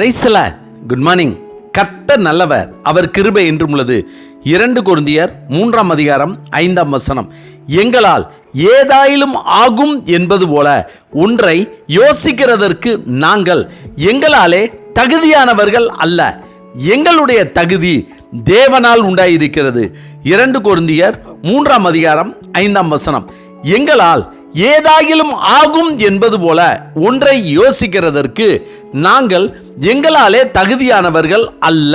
பிரைஸ்ல good morning கர்த்தர் நல்லவர். அவர் கிருபை என்றும் உள்ளது. இரண்டு கொருந்தியர் மூன்றாம் அதிகாரம் ஐந்தாம் வசனம். எங்களால் ஏதாயிலும் ஆகும் என்பது போல ஒன்றை யோசிக்கிறதற்கு நாங்கள் எங்களாலே தகுதியானவர்கள் அல்ல. எங்களுடைய தகுதி தேவனால் உண்டாயிருக்கிறது. இரண்டு கொருந்தியர் மூன்றாம் அதிகாரம் ஐந்தாம் வசனம். எங்களால் ஏதாகிலும் ஆகும் என்பது போல ஒன்றை யோசிக்கிறதற்கு நாங்கள் எங்களாலே தகுதியானவர்கள் அல்ல.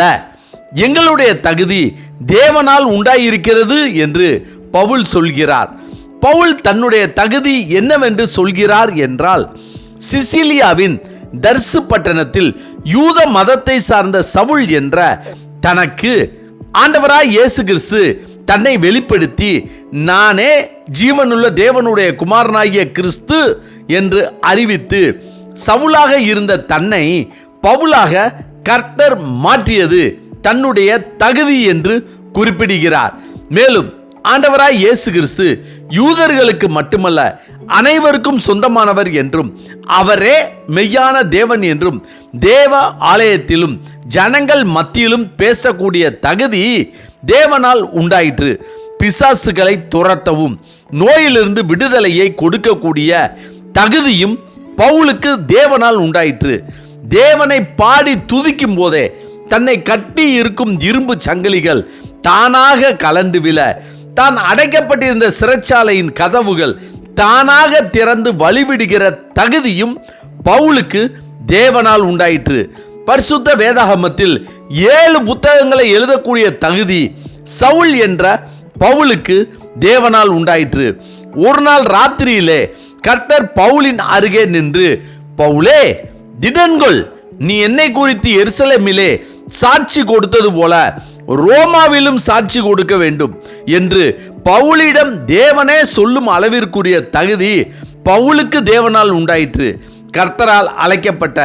எங்களுடைய தகுதி தேவனால் உண்டாயிருக்கிறது என்று பவுல் சொல்கிறார். பவுல் தன்னுடைய தகுதி என்னவென்று சொல்கிறார் என்றால் சிசிலியாவின் தர்சு பட்டணத்தில் யூத மதத்தை சார்ந்த சவுல் என்ற தனக்கு ஆண்டவராய் இயேசு கிறிஸ்து தன்னை வெளிப்படுத்தி நானே ஜீவனுள்ள தேவனுடைய குமாரனாகிய கிறிஸ்து என்று அறிவித்து சவுலாக இருந்த தன்னை பவுலாக கர்த்தர் மாற்றியது தன்னுடைய தகுதி என்று குறிப்பிடுகிறார். மேலும் ஆண்டவராய் இயேசு கிறிஸ்து யூதர்களுக்கு மட்டுமல்ல அனைவருக்கும் சொந்தமானவர் என்றும் அவரே மெய்யான தேவன் என்றும் தேவ ஆலயத்திலும் ஜனங்கள் மத்தியிலும் பேசக்கூடிய தகுதி தேவனால் உண்டாயிற்று. பிசாசுகளை துரத்தவும் நோயிலிருந்து விடுதலையை கொடுக்கக்கூடிய தகுதியும் பவுலுக்கு தேவனால் உண்டாயிற்று. தேவனை பாடி துதிக்கும் போதே தன்னை கட்டி இருக்கும் இரும்பு சங்கிலிகள் தானாக கலண்டு விழ தான் அடைக்கப்பட்டிருந்த சிறைச்சாலையின் கதவுகள் தானாக திறந்து வழிவிடுகிற தகுதியும் பவுலுக்கு தேவனால் உண்டாயிற்று. பரிசுத்த வேதாகமத்தில் ஏழு புத்தகங்களை எழுதக்கூடிய தகுதி சவுல் என்ற பவுலுக்கு தேவனால் உண்டாயிற்று. ஒரு நாள் ராத்திரியிலே கர்த்தர் பவுலின் அருகே நின்று பவுலே திடன்கொள் நீ என்னை குறித்து எருசலேமிலே சாட்சி கொடுத்தது போல ரோமாவிலும் சாட்சி கொடுக்க வேண்டும் என்று பவுலிடம் தேவனே சொல்லும் அளவிற்குரிய தகுதி பவுலுக்கு தேவனால் உண்டாயிற்று. கர்த்தரால் அழைக்கப்பட்ட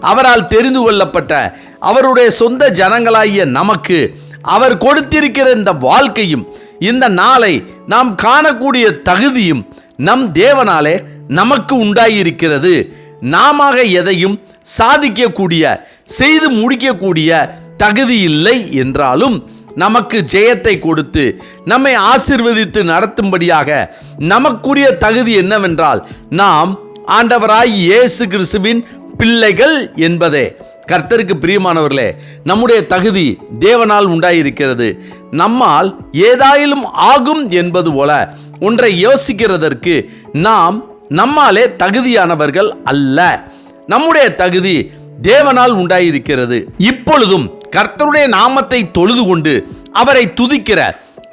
அவரால் தெரிந்து கொள்ளப்பட்ட அவருடைய சொந்த ஜனங்களாகிய நமக்கு அவர் கொடுத்திருக்கிற இந்த வாழ்க்கையும் இந்த நாளை நாம் காணக்கூடிய தகுதியும் நம் தேவனாலே நமக்கு உண்டாயிருக்கிறது. நாம எதையும் சாதிக்கக்கூடிய செய்து முடிக்கக்கூடிய தகுதி இல்லை என்றாலும் நமக்கு ஜெயத்தை கொடுத்து நம்மை ஆசிர்வதித்து நடத்தும்படியாக நமக்குரிய தகுதி என்னவென்றால் நாம் ஆண்டவராய் இயேசு கிறிஸ்துவின் பிள்ளைகள் என்பதே. கர்த்தருக்கு பிரியமானவர்களே நம்முடைய தகுதி தேவனால் உண்டாயிருக்கிறது. நம்மால் ஏதாயிலும் ஆகும் என்பது போல ஒன்றை யோசிக்கிறதற்கு நாம் நம்மாலே தகுதியானவர்கள் அல்ல. நம்முடைய தகுதி தேவனால் உண்டாயிருக்கிறது. இப்பொழுதும் கர்த்தருடைய நாமத்தை தொழுது கொண்டு அவரை துதிக்கிற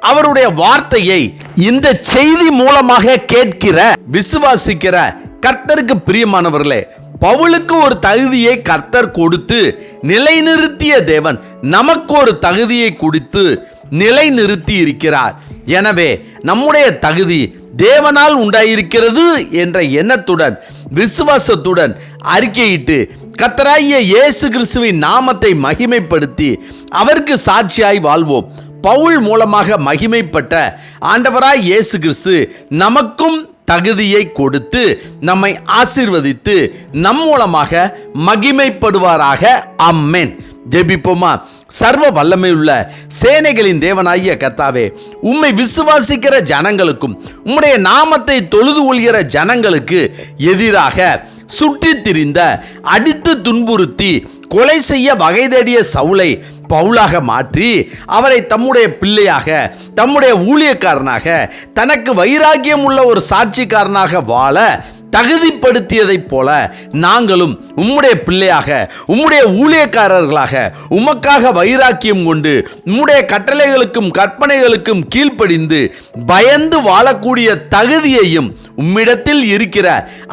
அவருடைய வார்த்தையை இந்த செய்தி மூலமாக கேட்கிற விசுவாசிக்கிற கர்த்தருக்கு பிரியமானவர்களே பவுலுக்கு ஒரு தகுதியை கர்த்தர் கொடுத்து நிலைநிறுத்திய தேவன் நமக்கு ஒரு தகுதியை கொடுத்து நிலைநிறுத்தி இருக்கிறார். எனவே நம்முடைய தகுதி தேவனால் உண்டாயிருக்கிறது என்ற எண்ணத்துடன் விசுவாசத்துடன் அறிக்கையிட்டு கத்தராகிய இயேசு கிறிஸ்துவின் நாமத்தை மகிமைப்படுத்தி அவருக்கு சாட்சியாய் வாழ்வோம். பவுல் மூலமாக மகிமைப்பட்ட ஆண்டவராய் இயேசு கிறிஸ்து நமக்கும் தகுதியை கொடுத்து நம்மை ஆசிர்வதித்து நம் மூலமாக மகிமைப்படுவாராக. அம்மேன் ஜெபிப்போமா? சர்வ வல்லமை உள்ள சேனைகளின் தேவனாகிய கர்த்தாவே உம்மை விசுவாசிக்கிற ஜனங்களுக்கும் உம்முடைய நாமத்தை தொழுது கொள்கிற ஜனங்களுக்கு எதிராக சுற்றித் திரிந்த அடித்து துன்புறுத்தி கொலை செய்ய வகை தேடிய சவுளை பவுலாக மாற்றி அவரை தம்முடைய பிள்ளையாக தம்முடைய ஊழியக்காரனாக தனக்கு வைராக்கியம் உள்ள ஒரு சாட்சிக்காரனாக வாழ தகுதிப்படுத்தியதைப் போல நாங்களும் உம்முடைய பிள்ளையாக உம்முடைய ஊழியக்காரர்களாக உமக்காக வைராக்கியம் கொண்டு உம்முடைய கட்டளைகளுக்கும் கற்பனைகளுக்கும் கீழ்ப்படிந்து பயந்து வாழக்கூடிய தகுதியையும் உம்மிடத்தில் இருக்கிற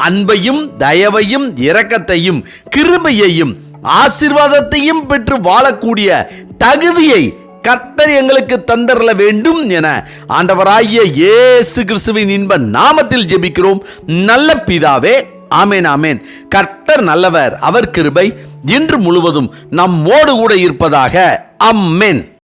அன்பையும் தயவையும் இரக்கத்தையும் கிருபையையும் ஆசிர்வாதத்தையும் பெற்று வாழக்கூடிய தகுதியை கர்த்தர் எங்களுக்கு தந்தரல வேண்டும் என ஆண்டவராகிய இயேசு கிறிஸ்துவின் இன்ப நாமத்தில் ஜெபிக்கிறோம். நல்ல பிதாவே ஆமேன் ஆமேன். கர்த்தர் நல்லவர் அவர் கிருபை இன்று முழுவதும் நம்மோடு கூட இருப்பதாக. அம்மேன்